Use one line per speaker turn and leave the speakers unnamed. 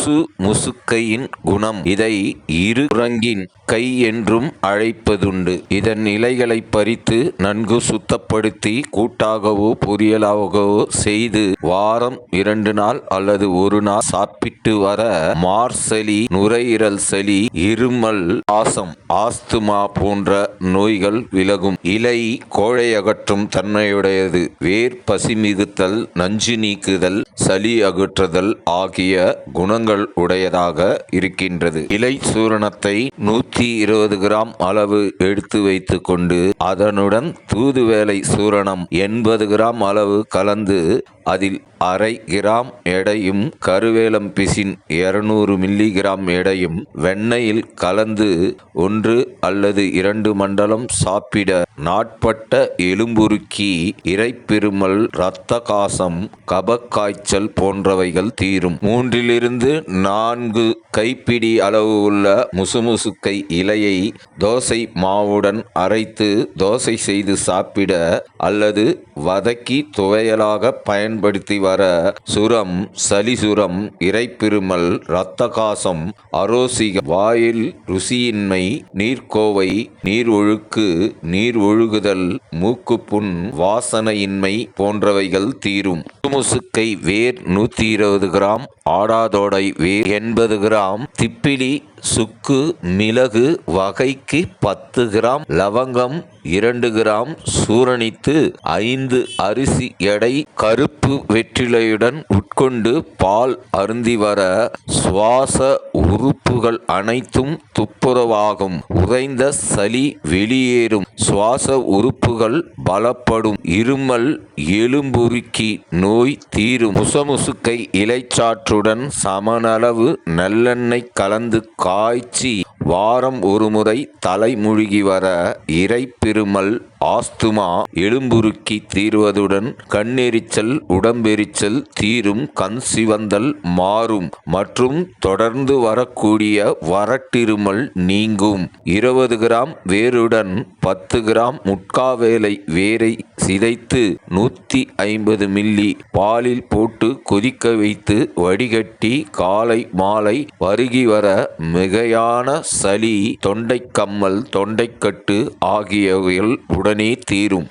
முசு முசுக்கையின் குணம். இதை இரு குரங்கின் கை என்றும் அழைப்பதுண்டு. இதன் இலைகளை பறித்து நன்கு சுத்தப்படுத்தி கூட்டாகவோ பொரியலாகவோ செய்து வாரம் இரண்டு நாள் அல்லது ஒரு நாள் சாப்பிட்டு வர மார்சளி நுரையீரல் சளி இருமல் ஆசம் ஆஸ்துமா போன்ற நோய்கள் விலகும். இலை கோழை அகற்றும் தன்மையுடையது. வேர் பசி மிகுத்தல் நஞ்சு நீக்குதல் சளி அகற்றுதல் ஆகிய குணங்கள் உடையதாக இருக்கின்றது. இலை சூரணத்தை நூற்றி இருபது கிராம் அளவு எடுத்து வைத்துக் கொண்டு அதனுடன் தூதுவேலை சூரணம் எண்பது கிராம் அளவு கலந்து அதில் அரை கிராம் எடையும் கருவேலம் பிசின் இருநூறு மில்லிகிராம் எடையும் வெண்ணெயில் கலந்து ஒன்று அல்லது இரண்டு மண்டலம் சாப்பிட நாட்பட்ட எலும்புருக்கி இறைப்பெருமல் இரத்த காசம் கபக்காய்ச்சல் போன்றவைகள் தீரும். மூன்றிலிருந்து நான்கு கைப்பிடி அளவு உள்ள முசுமுசுக்கை இலையை தோசை மாவுடன் அரைத்து தோசை செய்து சாப்பிட அல்லது வதக்கி துவையலாக பயன்படுத்தி வர சுரம் சலிசுரம் இறைப்பிருமல் இரத்த காசம் அரோசிக வாயில் ருசியின்மை நீர்க்கோவை நீர் ஒழுக்கு நீர் ஒழுகுதல் மூக்குப்புண் வாசனையின்மை போன்றவைகள் தீரும். முசுக்கை வேர் நூற்றி இருபது கிராம் ஆடாதோடை வேர் எண்பது கிராம் திப்பிலி சுக்கு மிளகு வகைக்கு பத்து கிராம் லவங்கம் இரண்டு கிராம் சூரணித்து ஐந்து அரிசி எடை கருப்பு வெற்றிலையுடன் உட்கொண்டு பால் அருந்தி வர சுவாச உறுப்புகள் அனைத்தும் துப்புரவாகும். உறைந்த சளி வெளியேறும். சுவாச உறுப்புகள் பலப்படும். இருமல் எலும்புருக்கி நோய் தீரும். முசமுசுக்கை இலைச்சாற்றுடன் சமனளவு நல்லெண்ணெய் கலந்து கா காய்ச்சி வாரம் ஒருமுறை தலைமுழுகி வர இறைப்பெருமல் ஆஸ்துமா எலும்புருக்கி தீர்வதுடன் கண்ணெரிச்சல் உடம்பெரிச்சல் தீரும் கண் சிவந்தல் மாறும் மற்றும் தொடர்ந்து வரக்கூடிய வரட்டிருமல் நீங்கும். இருபது கிராம் வேருடன் பத்து கிராம் முட்காவேலை வேரை சிதைத்து நூற்றி ஐம்பது மில்லி பாலில் போட்டு கொதிக்க வைத்து வடிகட்டி காலை மாலை வருகி வர மிகையான சளி தொண்டைக்கம்மல் தொண்டைக்கட்டு ஆகியவைகள் உடனே தீரும்.